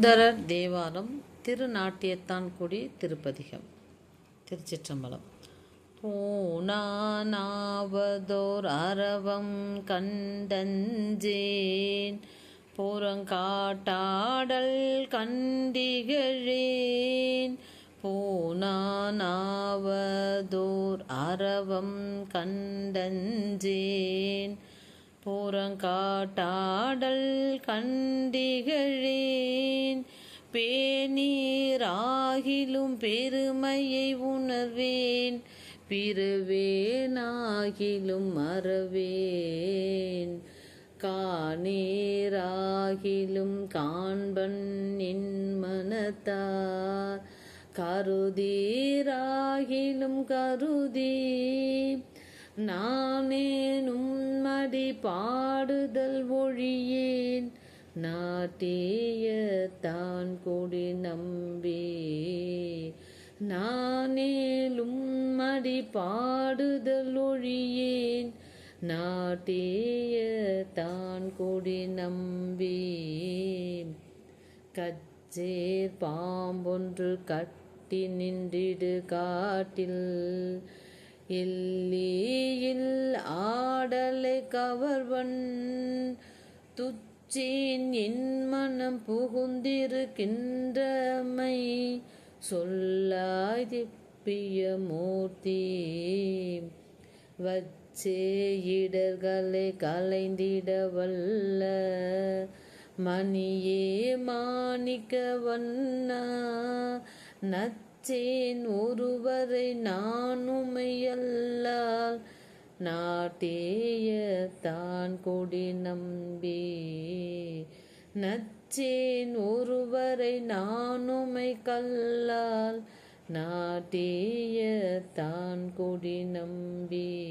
சுந்தரர் தேவாரம் திருநாட்டியத்தான்குடி திருப்பதிகம். திருச்சிற்றம்பலம். பூனானாவதோர் அரவம் கண்டஞ்சேன். புறங்காட்டாடல் கண்டிகழேன். பூனானாவதோர் அரவம் கண்டஞ்சேன். புறங்காட்டாடல் கண்டிகழேன். பேநீராகிலும் பெருமையை உணர்வேன். பிறவேனாகிலும் மறவேன். காணீராகிலும் காண்பன் என் மனத்தார் கருதீராகிலும் கருதி. நானேனும் மடி பாடுதல் ஒழியேன். நாட்டிய தான் கொடி நம்பி. நானேலும் மடி பாடுதல் ஒழியேன். நாட்டிய தான் கொடி நம்பி கச்சேர் பாம்பொன்று கட்டி நின்றிடு காட்டில். இல்லியில் ஆடலை கவர்வன் துச்சேன் என் மனம் புகுந்திருக்கின்றமை சொல்லாய் திப்பிய மூர்த்தி. வச்சே இடர்களை கலைந்திட வல்ல மணியே மாணிக்க வண்ணா நாட்டேன் ஒருவரை நானுமையல்லால். நாட்டேய தான் கொடி நம்பி. நச்சேன் ஒருவரை நானுமை கல்லால் நாட்டேய தான் கொடி நம்பி.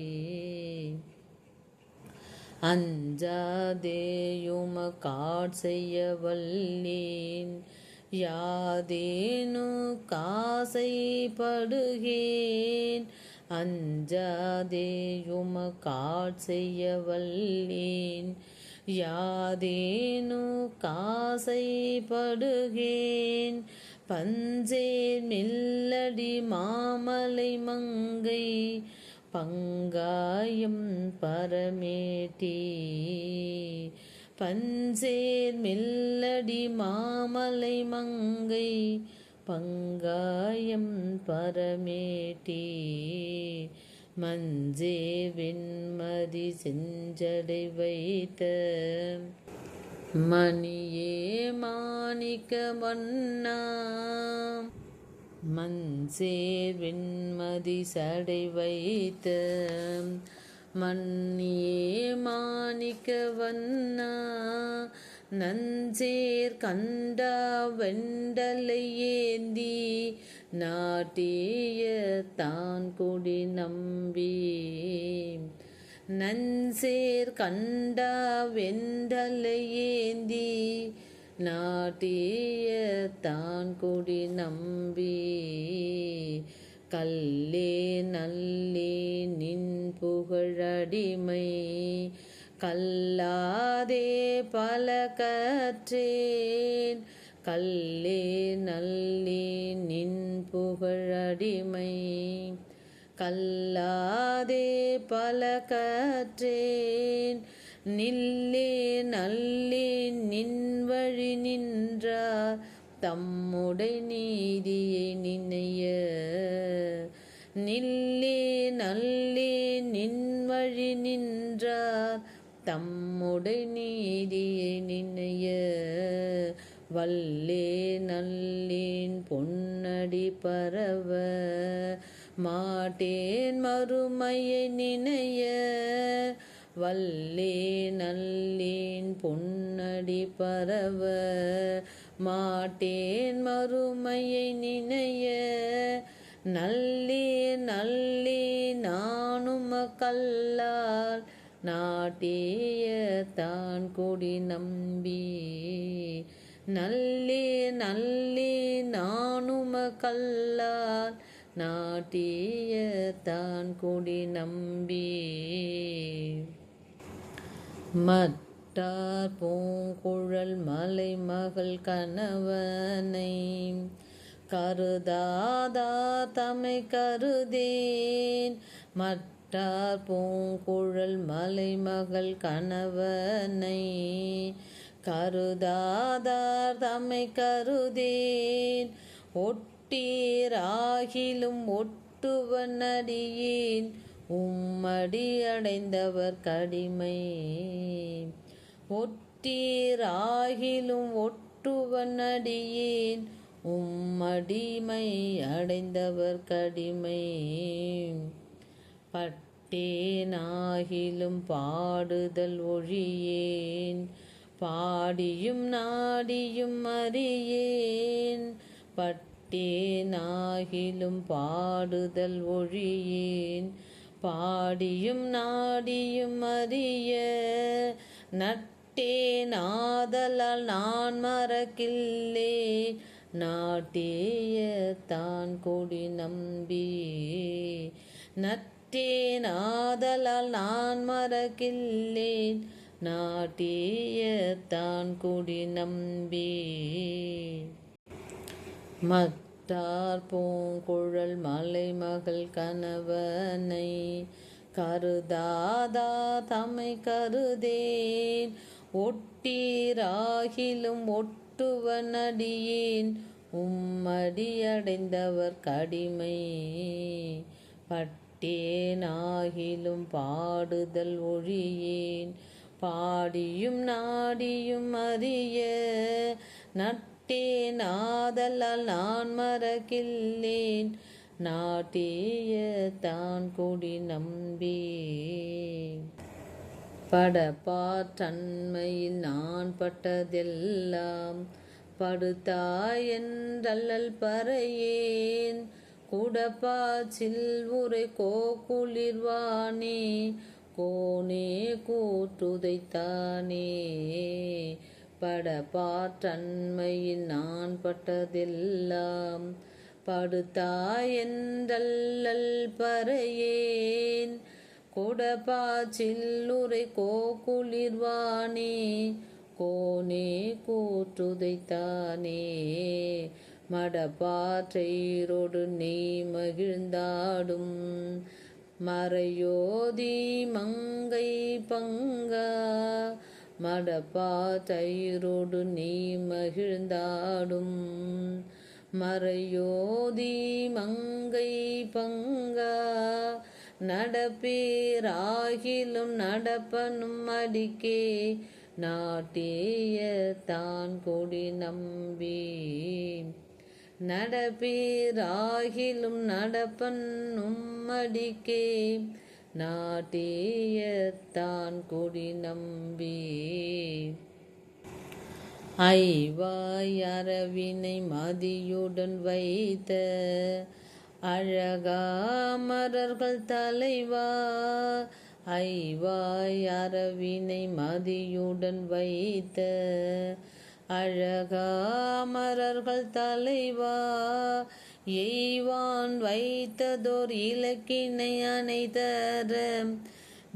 அஞ்சாதேயும காட் செய்ய வல்லேன். யாதேனு காசைப்படுகேன் அஞ்சாதேயும காட் வல்லேன் யாதேனு காசைப்படுகேன் பஞ்சேர் மில்லடி மாமலை மங்கை பங்காயம் பரமேட்டி. பஞ்சேர் மெல்லடி மாமலை மங்கை பங்காயம் பரமேட்டி. மஞ்சே வெண்மதி செஞ்சடை வைத்த மணியே மாணிக்க வண்ணா மஞ்சேர் வெண்மதி சடை வைத்த மன்னியே மாணிக்க வண்ணா நஞ்சேர் கண்டா வெண்டலை ஏந்தி நாட்டிய தான் கொடி நம்பி. நஞ்சேர் கண்டா வெண்டலை ஏந்தி நாட்டிய தான் கொடி நம்பி. கல்லே நல்லே நின் புகழடிமை. கல்லாதே பல கற்றேன் கல்லே நல்லே நின் புகழடிமை. கல்லாதே பல கற்றேன் நில்லே நல்லே நின் வழி நின்றார் தம்முடை நீதியை நினைய. நில்லே நல்லே நின்வழி நின்றார் தம்முடை நீதியை நினைய. வல்லே நல்லேன் பொன்னடி பரவ. மாட்டேன் மறுமையை நினைய. வல்லே நல்லேன் பொன்னடி பரவ. மாட்டேன் மறுமையை நினைய. நல்லே நல்லே நானும் கல்லால் நாட்டேய தான் கொடி நம்பி. நல்லே நல்லே நானும் கல்லால் நாட்டிய தான் கொடி நம்பி. மத் மட்டார் பூங்குழல் மலை மகள் கணவனை. கருதாதா தமை கருதேன். மற்றார் பூங்குழல் மலை மகள் கணவனை. கருதாதார் தம்மை கருதேன். ஒட்டீராகிலும் ஒட்டுவனடியேன். உம்மடி அடைந்தவர் கடிமை. ஒட்டீராகிலும் ஒட்டுவனடியேன். உம்மடிமை அடைந்தவர் கடிமை. பட்டேனாகிலும் பாடுதல் ஒழியேன். பாடியும் நாடியும் அறியேன். பட்டேனாகிலும் பாடுதல் ஒழியேன். பாடியும் நாடியும் அறிய. நட் நட்டேனாதலால் நான் மறக்கில்லே. நாட்டேய தான் கொடி நம்பி நட்டேன் ஆதலால் நான் மறக்கில்லேன். நாட்டேய தான் கொடி நம்பி மத்தார் பூங்குழல் மலைமகள் கணவனை கருதாதா தம்மை கருதேன். ஒட்டீராகிலும் ஒட்டுவனடியேன். உம்மடியடைந்தவர் கடிமை. பட்டேனாகிலும் பாடுதல் ஒழியேன். பாடியும் நாடியும் அறிய நட்டேனாதலால் நான் மறக்கில்லேன் நாட்டிய தான் குடி நம்பி படப்பாற்றன்மையில் நான் பட்டதெல்லாம் படுத்தாய் பறையேன். குடப்பாச்சில் உரை கோகுளிர்வானே கோனே கூட்டுதைத்தானே படப்பாற்றன்மையில் நான் பட்டதெல்லாம் படுத்தாய் பறையேன். கொடபா சில்லுரை கோகுளிர்வானே கோனே கூற்றுதைத்தானே. மடப்பாற்றைரோடு நெய் மகிழ்ந்தாடும். மறையோதி மங்கை பங்கா மடப்பாற்றைரோடு நெய் மகிழ்ந்தாடும். மறையோதி மங்கை பங்கா நடப்பீராகிலும் நடப்பனும் அடிக்கே. நாட்டேய தான் கொடி நம்பி நடப்பீராகிலும் நடப்பனும் அடிக்கே. நாட்டிய தான் கொடி நம்பி ஐவாய் அரவினை மதியுடன் வைத்த அழகாமரர்கள் தலைவா ஐவாய் அரவினை மதியுடன் வைத்த அழகாமரர்கள் தலைவா எய்வான் வைத்ததோர் இலக்கினை அணைதர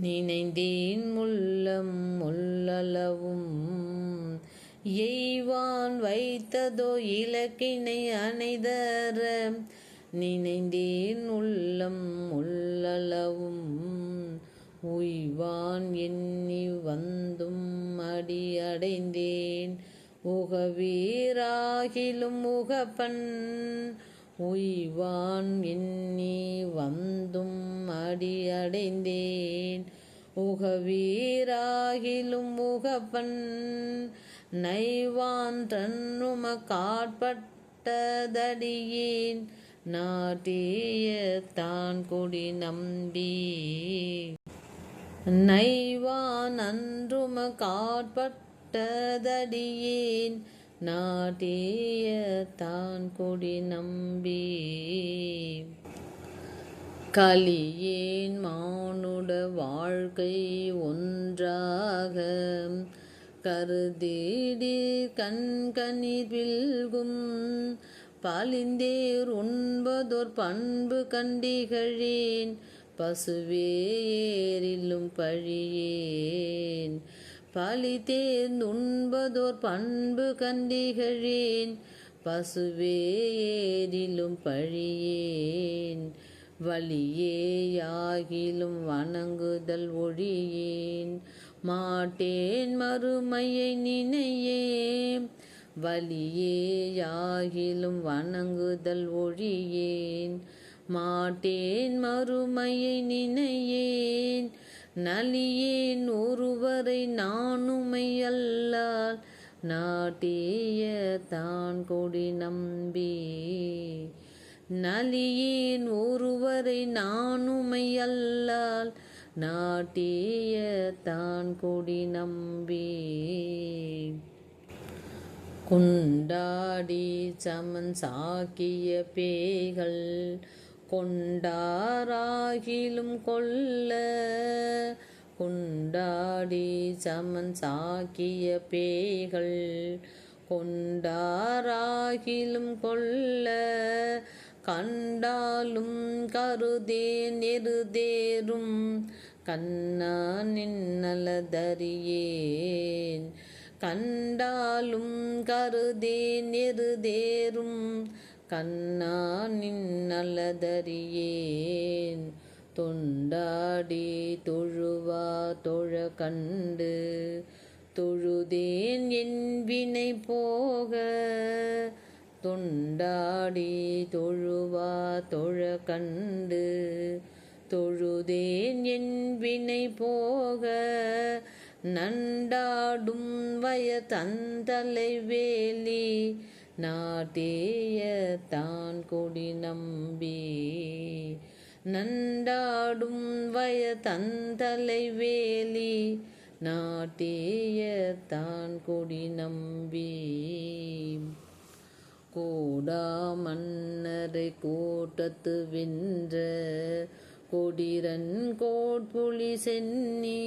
நினைந்தேன் முள்ளம் முள்ளளவும் எய்வான் வைத்ததோ இலக்கினை அனைதர நினைந்தேன் உள்ளம் உள்ளளவும். உய்வான் எண்ணி வந்தும் அடி அடைந்தேன் உகவீராகிலும் உகப்பன். உய்வான் எண்ணி வந்தும் அடி அடைந்தேன் உகவீராகிலும் உகப்பன். நைவான் தன்னும காட்பட்டதடியேன். நாட்டிய தான் கொடி நம்பி. நைவான் அன்றும காட்பட்டதடியேன். நாட்டிய தான் கொடி நம்பி. கலியேன் மானுட வாழ்க்கை ஒன்றாக. கருதிடி கண்கணி வில்கும். பாலிந்தேர் உண்பதோர் பண்பு கண்டிகழேன் பசுவேரிலும் பழியேன். பழி உண்பதோர் பண்பு கண்டிகழேன் பசுவேரிலும் பழியேன். வழியேயாகிலும் வணங்குதல் ஒழியேன். மாட்டேன் மறுமையை நினையேன். வலியே யாகிலும் வணங்குதல் ஒழியேன். மாட்டேன் மறுமையை நினையேன். நலியேன் ஒருவரை நானுமை அல்லால் நாட்டிய தான் கொடி நம்பி. நலியேன் ஒருவரை நானுமை அல்லால் நாட்டிய தான் கொடி நம்பி. குண்டாடி சமன் சாக்கிய பேய்கள் கொண்டாராகிலும் கொல்ல. குண்டாடி சமன் சாக்கிய பேய்கள் கொண்டாராகிலும் கொல்ல. கண்டாலும் கருதே எருதேரும் கண்ணா நின்னலதறியேன். கண்டாலும் கருதே நெருதேறும் கண்ணா நின்னலதறியேன் தொண்டாடி தொழுவா தொழ கண்டு தொழுதேன் என் வினை போக. தொண்டாடி தொழுவா தொழ கண்டு தொழுதேன் என் வினை போக. நண்டாடும் வய தந்தலை வேலி நாட்டேய தான் கொடி நம்பி. நண்டாடும் வய தந்தலை வேலி நாட்டேய தான் கொடி நம்பி. கூடா மன்னரை கோட்டத்து வென்ற கொடிரன் கோட்புலி சென்னி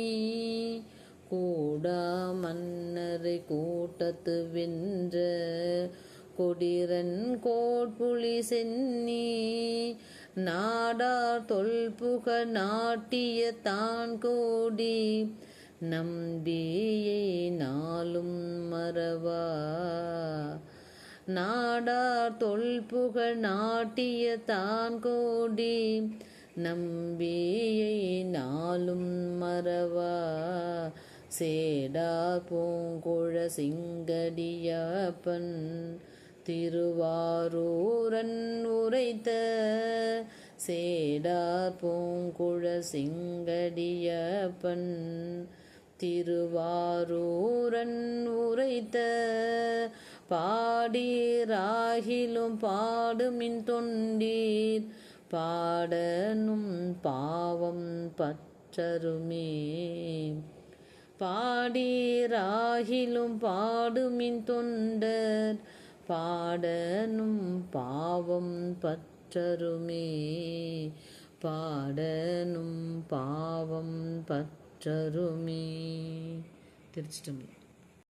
கூடா மன்னரை கூட்டத்து வென்ற கொடிரன் கோட்புலி சென்னி நாடார் தொல்புக நாட்டிய தான் கோடி நம்பியை நாளும் மறவா. நாடார் தொல்புக நாட்டிய தான் கோடி நம்பியை நாளும் மறவா. சேடா பூங்குழ சிங்கடியப்பன் திருவாரூரன் உரைத்த சேடா பூங்குழ சிங்கடியப்பன் திருவாரூரன் உரைத்த பாடீராகிலும் பாடுமின் தொண்டீர் பாடனும் பாவம் பற்றருமே. பாடீராகிலும் பாடுமின் தொண்டர். பாடனும் பாவம் பற்றருமே. பாடனும் பாவம் பற்றருமே. திருச்சிட்டம்பலம்